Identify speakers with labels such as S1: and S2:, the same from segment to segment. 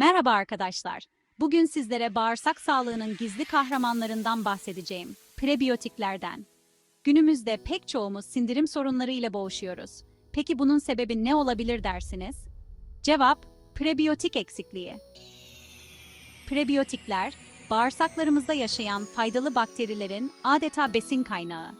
S1: Merhaba arkadaşlar. Bugün sizlere bağırsak sağlığının gizli kahramanlarından bahsedeceğim. Prebiyotiklerden. Günümüzde pek çoğumuz sindirim sorunları ile boğuşuyoruz. Peki bunun sebebi ne olabilir dersiniz? Cevap, prebiyotik eksikliği. Prebiyotikler, bağırsaklarımızda yaşayan faydalı bakterilerin adeta besin kaynağı.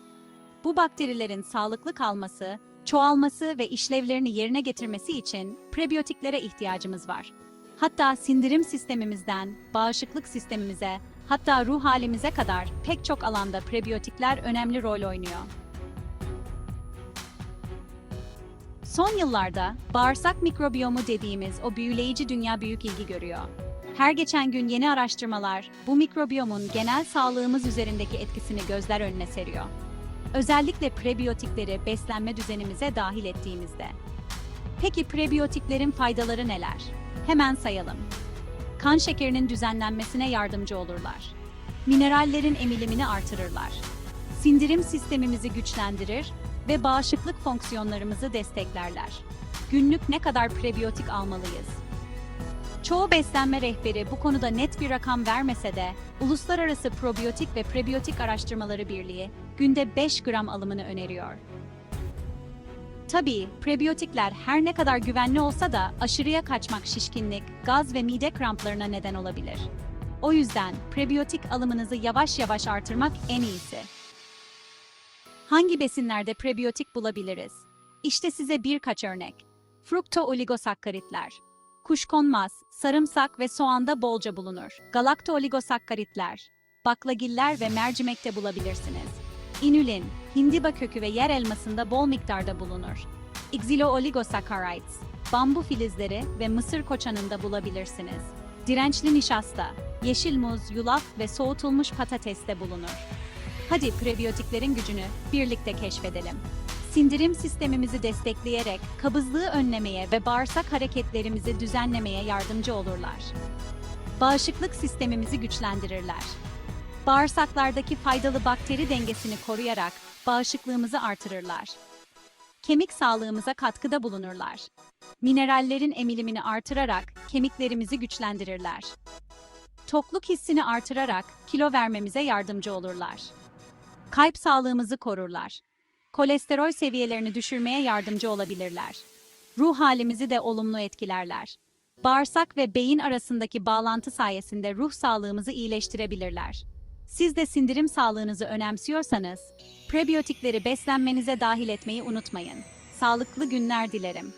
S1: Bu bakterilerin sağlıklı kalması, çoğalması ve işlevlerini yerine getirmesi için prebiyotiklere ihtiyacımız var. Hatta sindirim sistemimizden, bağışıklık sistemimize, hatta ruh halimize kadar pek çok alanda prebiyotikler önemli rol oynuyor. Son yıllarda bağırsak mikrobiyomu dediğimiz o büyüleyici dünya büyük ilgi görüyor. Her geçen gün yeni araştırmalar bu mikrobiyomun genel sağlığımız üzerindeki etkisini gözler önüne seriyor. Özellikle prebiyotikleri beslenme düzenimize dahil ettiğimizde. Peki prebiyotiklerin faydaları neler? Hemen sayalım. Kan şekerinin düzenlenmesine yardımcı olurlar. Minerallerin emilimini artırırlar. Sindirim sistemimizi güçlendirir ve bağışıklık fonksiyonlarımızı desteklerler. Günlük ne kadar prebiyotik almalıyız? Çoğu beslenme rehberi bu konuda net bir rakam vermese de, Uluslararası Probiyotik ve Prebiyotik Araştırmaları Birliği günde 5 gram alımını öneriyor. Tabii, prebiyotikler her ne kadar güvenli olsa da aşırıya kaçmak şişkinlik, gaz ve mide kramplarına neden olabilir. O yüzden prebiyotik alımınızı yavaş yavaş artırmak en iyisi. Hangi besinlerde prebiyotik bulabiliriz? İşte size birkaç örnek. Frukto-oligosakkaritler. Kuşkonmaz, sarımsak ve soğanda bolca bulunur. Galakto-oligosakkaritler. Baklagiller ve mercimekte bulabilirsiniz. İnülin, hindiba kökü ve yer elmasında bol miktarda bulunur. Xylo-oligosaccharides, bambu filizleri ve mısır koçanında bulabilirsiniz. Dirençli nişasta, yeşil muz, yulaf ve soğutulmuş patateste bulunur. Hadi prebiyotiklerin gücünü birlikte keşfedelim. Sindirim sistemimizi destekleyerek kabızlığı önlemeye ve bağırsak hareketlerimizi düzenlemeye yardımcı olurlar. Bağışıklık sistemimizi güçlendirirler. Bağırsaklardaki faydalı bakteri dengesini koruyarak bağışıklığımızı artırırlar. Kemik sağlığımıza katkıda bulunurlar. Minerallerin emilimini artırarak kemiklerimizi güçlendirirler. Tokluk hissini artırarak kilo vermemize yardımcı olurlar. Kalp sağlığımızı korurlar. Kolesterol seviyelerini düşürmeye yardımcı olabilirler. Ruh halimizi de olumlu etkilerler. Bağırsak ve beyin arasındaki bağlantı sayesinde ruh sağlığımızı iyileştirebilirler. Siz de sindirim sağlığınızı önemsiyorsanız, prebiyotikleri beslenmenize dahil etmeyi unutmayın. Sağlıklı günler dilerim.